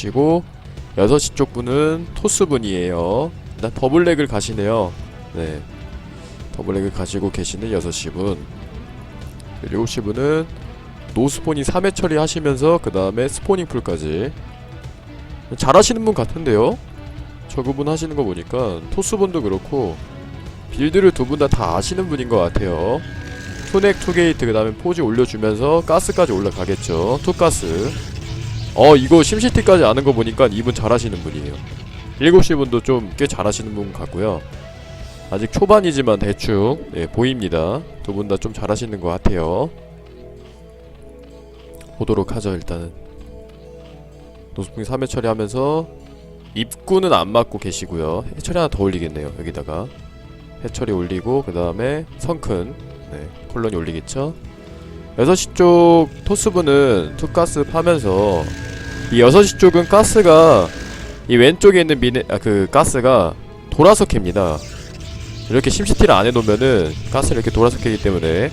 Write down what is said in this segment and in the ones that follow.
보시고 6시 쪽 분은 토스 분이에요. 일단 더블렉을 가시네요. 네. 더블렉을 가시고 계시는 6시 분. 7시 분은 노스포닝 3회 처리하시면서 그 다음에 스포닝 풀까지. 잘하시는 분 같은데요? 저 그분 하시는 거 보니까 토스분도 그렇고 빌드를 두 분 다 다 아시는 분인 것 같아요. 투넥 투게이트 그 다음에 포지 올려주면서 가스까지 올라가겠죠. 투가스. 어 이거 심시티까지 아는 거 보니까 이분 잘하시는 분이에요. 7시 분도 좀 꽤 잘하시는 분 같고요. 아직 초반이지만 대충 예, 보입니다. 두 분 다 좀 잘하시는 것 같아요. 보도록 하죠 일단은. 노스풍 3회 처리하면서 입구는 안 맞고 계시고요. 해처리 하나 더 올리겠네요. 여기다가 해처리 올리고 그 다음에 성큰 네, 콜론이 올리겠죠. 6시 쪽 토스부는 투가스 파면서 이 6시 쪽은 가스가 이 왼쪽에 있는 미네 아 그 가스가 돌아서 캡니다. 이렇게 심시티를 안 해놓으면은 가스를 이렇게 돌아서 캐기 때문에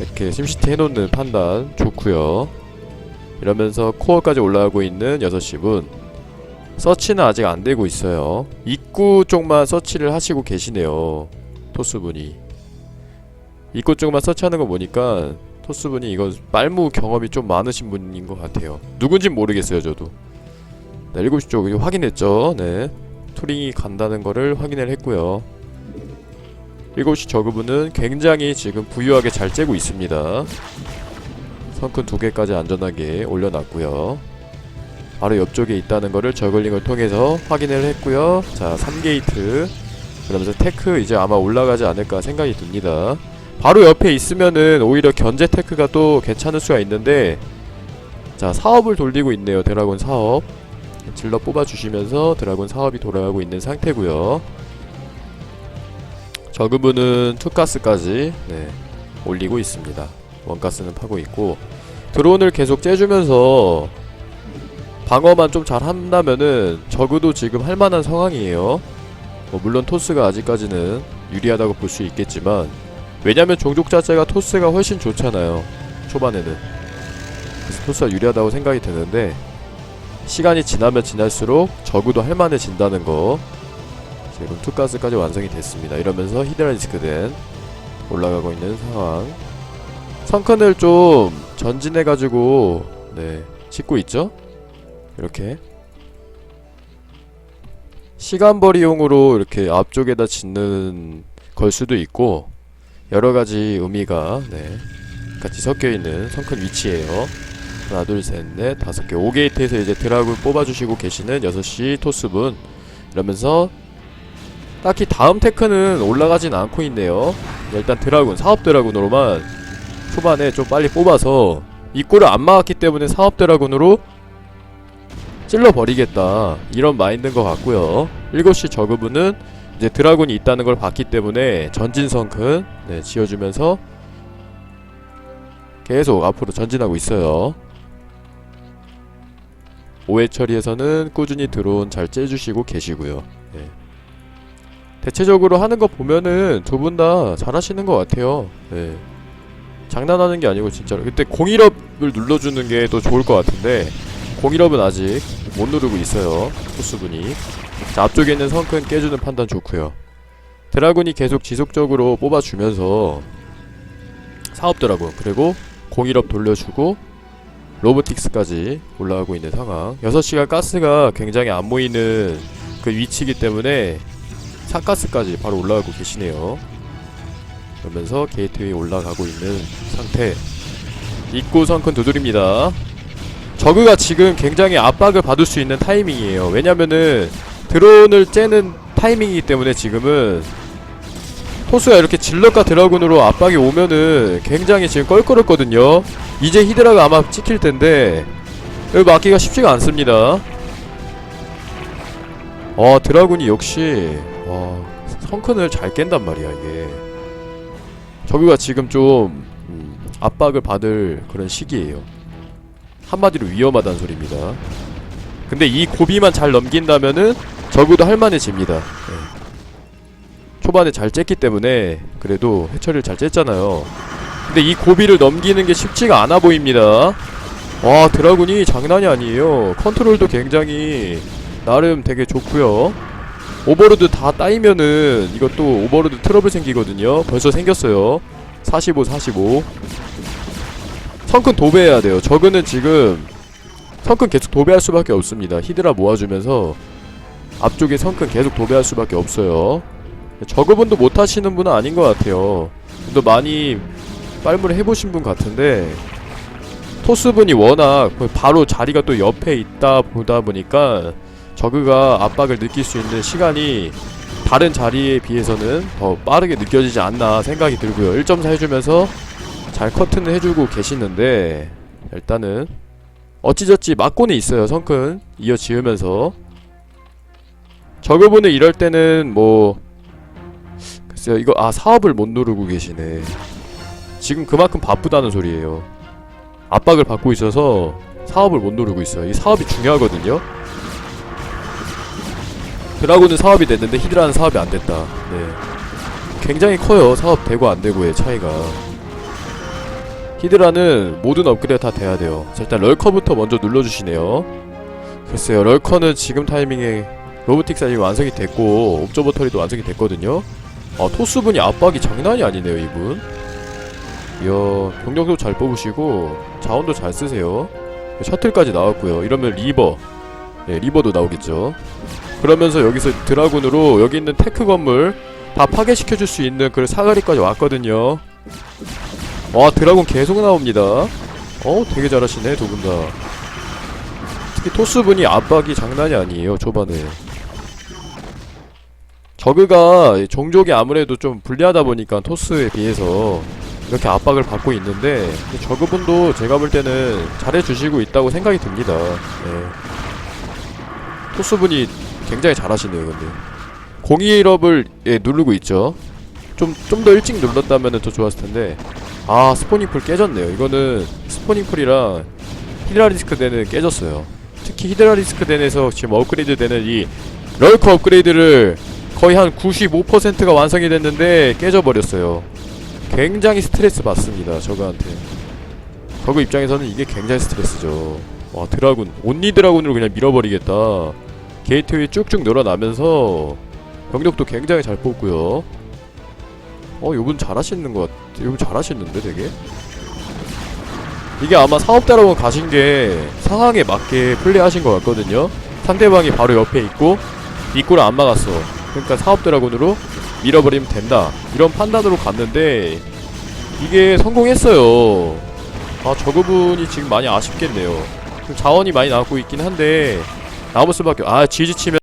이렇게 심시티 해놓는 판단 좋고요. 이러면서 코어까지 올라가고 있는 6시 분 서치는 아직 안 되고 있어요. 입구 쪽만 서치를 하시고 계시네요. 토스분이. 입구 쪽만 서치하는 거 보니까 토스분이 이거 빨무 경험이 좀 많으신 분인 것 같아요. 누군진 모르겠어요, 저도. 네, 7시 쪽 확인했죠. 네. 투링이 간다는 거를 확인을 했고요. 7시 저그분은 굉장히 지금 부유하게 잘 째고 있습니다. 성큰 두 개까지 안전하게 올려놨고요. 바로 옆쪽에 있다는 거를 저글링을 통해서 확인을 했고요. 자, 3게이트. 그러면서 테크 이제 아마 올라가지 않을까 생각이 듭니다. 바로 옆에 있으면은 오히려 견제 테크가 또 괜찮을 수가 있는데 자, 사업을 돌리고 있네요. 드라곤 사업. 질러 뽑아주시면서 드라곤 사업이 돌아가고 있는 상태고요. 저그분은 투가스까지 네, 올리고 있습니다. 원가스는 파고 있고 드론을 계속 째주면서 방어만 좀 잘 한다면은 적어도 지금 할만한 상황이에요. 뭐 물론 토스가 아직까지는 유리하다고 볼 수 있겠지만 왜냐면 종족 자체가 토스가 훨씬 좋잖아요. 초반에는 그래서 토스가 유리하다고 생각이 드는데 시간이 지나면 지날수록 적어도 할만해진다는 거 지금 투가스까지 완성이 됐습니다. 이러면서 히드라리스크된 올라가고 있는 상황. 성큰을 좀 전진해가지고 네 짓고 있죠. 이렇게 시간벌이용으로 이렇게 앞쪽에다 짓는 걸 수도 있고 여러 가지 의미가 네 같이 섞여 있는 성큰 위치예요. 하나 둘 셋 넷 다섯 개 5게이트에서 이제 드라군 뽑아주시고 계시는 6시 토스분 이러면서 딱히 다음 테크는 올라가진 않고 있네요. 일단 드라군 사업 드라군으로만 초반에 좀 빨리 뽑아서 입구를 안 막았기 때문에 사업 드라군으로 찔러버리겠다 이런 마인드인 것 같고요 7시 저그분은 이제 드라군이 있다는 걸 봤기 때문에 전진성큰 네, 지어주면서 계속 앞으로 전진하고 있어요 5회 처리에서는 꾸준히 드론 잘 째주시고 계시고요 네. 대체적으로 하는 거 보면은 두 분 다 잘하시는 것 같아요 네. 장난하는 게 아니고 진짜로 그때 01업을 눌러주는 게 더 좋을 것 같은데 01업은 아직 못 누르고 있어요. 토스분이. 자 앞쪽에 있는 성큰 깨주는 판단 좋고요. 드라군이 계속 지속적으로 뽑아주면서 사업 드라군 그리고 01업 돌려주고 로보틱스까지 올라가고 있는 상황. 6시가 가스가 굉장히 안 모이는 그 위치이기 때문에 사가스까지 바로 올라가고 계시네요. 그러면서 게이트 위에 올라가고 있는 상태. 입구 성큰 두드립니다 저그가 지금 굉장히 압박을 받을 수 있는 타이밍이에요. 왜냐면은 드론을 째는 타이밍이기 때문에 지금은 토스가 이렇게 질럿과 드라군으로 압박이 오면은 굉장히 지금 껄끄럽거든요. 이제 히드라가 아마 찍힐 텐데 여기 막기가 쉽지가 않습니다. 어 드라군이 역시 와 성큰을 잘 깬단 말이야 이게. 저그가 지금 좀 음, 압박을 받을 그런 시기예요. 한마디로 위험하다는 소리입니다. 근데 이 고비만 잘 넘긴다면은 적어도 할만해집니다. 네. 초반에 잘 쬐기 때문에 그래도 해처리를 잘 쬐잖아요. 근데 이 고비를 넘기는 게 쉽지가 않아 보입니다. 와 드라군이 장난이 아니에요 컨트롤도 굉장히 나름 되게 좋고요 오버로드 다 따이면은 이것도 오버로드 트러블 생기거든요 벌써 생겼어요 45 45 성큰 도배해야 돼요. 저그는 지금 성큰 계속 도배할 수밖에 없습니다. 히드라 모아주면서 앞쪽에 성큰 계속 도배할 수밖에 없어요. 저그분도 못하시는 분은 아닌 것 같아요. 또 많이 빨무를 해보신 분 같은데 토스분이 워낙 바로 자리가 또 옆에 있다 보다 보니까 저그가 압박을 느낄 수 있는 시간이 다른 자리에 비해서는 더 빠르게 느껴지지 않나 생각이 들고요. 1.4 해주면서 잘 커튼을 해주고 계시는데 일단은 어찌저찌 막고는 있어요. 성큰 이어 지으면서 저그분은 이럴 때는 뭐 글쎄요 이거 아 사업을 못 누르고 계시네. 지금 그만큼 바쁘다는 소리예요. 압박을 받고 있어서 사업을 못 누르고 있어요. 이 사업이 중요하거든요. 드라군은 사업이 됐는데 히드라는 사업이 안 됐다. 네. 굉장히 커요. 사업 되고 안 되고의 차이가. 히드라는 모든 업그레이드 다 돼야 돼요. 자, 일단 럴커부터 먼저 눌러주시네요. 글쎄요, 럴커는 지금 타이밍에 로보틱 사이 완성이 됐고 옵저버 터리도 완성이 됐거든요. 아, 토스분이 압박이 장난이 아니네요, 이분. 이야, 병력도 잘 뽑으시고 자원도 잘 쓰세요. 셔틀까지 나왔고요. 이러면 리버, 예, 리버도 나오겠죠. 그러면서 여기서 드라군으로 여기 있는 테크 건물 다 파괴시켜 줄 수 있는 그 사거리까지 왔거든요. 와, 드라군 계속 나옵니다. 어, 되게 잘하시네, 두 분 다. 특히 토스분이 압박이 장난이 아니에요, 초반에. 저그가 종족이 아무래도 좀 불리하다 보니까 토스에 비해서 이렇게 압박을 받고 있는데 저그분도 제가 볼 때는 잘해주시고 있다고 생각이 듭니다. 예. 토스분이 굉장히 잘하시네요, 근데. 021업을 예, 누르고 있죠. 좀 좀 더 일찍 눌렀다면 더 좋았을 텐데. 아, 스포닝풀 깨졌네요. 이거는 스포닝풀이랑 히드라리스크 덴은 깨졌어요. 특히 히드라리스크 덴에서 지금 업그레이드 되는 이 럴커 업그레이드를 거의 한 95%가 완성이 됐는데 깨져버렸어요. 굉장히 스트레스 받습니다, 저거한테. 저거 입장에서는 이게 굉장히 스트레스죠. 와, 드라군. 온리 드라군으로 그냥 밀어버리겠다. 게이트웨이 쭉쭉 늘어나면서 병력도 굉장히 잘 뽑고요. 어, 요분 잘하시는 것 같, 요분 잘하시는데 되게? 이게 아마 사업자라고 가신 게 상황에 맞게 플레이하신 것 같거든요. 상대방이 바로 옆에 있고 입구를 안 막았어. 그러니까 사업 드라군으로 밀어버리면 된다. 이런 판단으로 갔는데 이게 성공했어요. 아 저그분이 지금 많이 아쉽겠네요. 좀 자원이 많이 나오고 있긴 한데 남을 수밖에. 아 지지 치면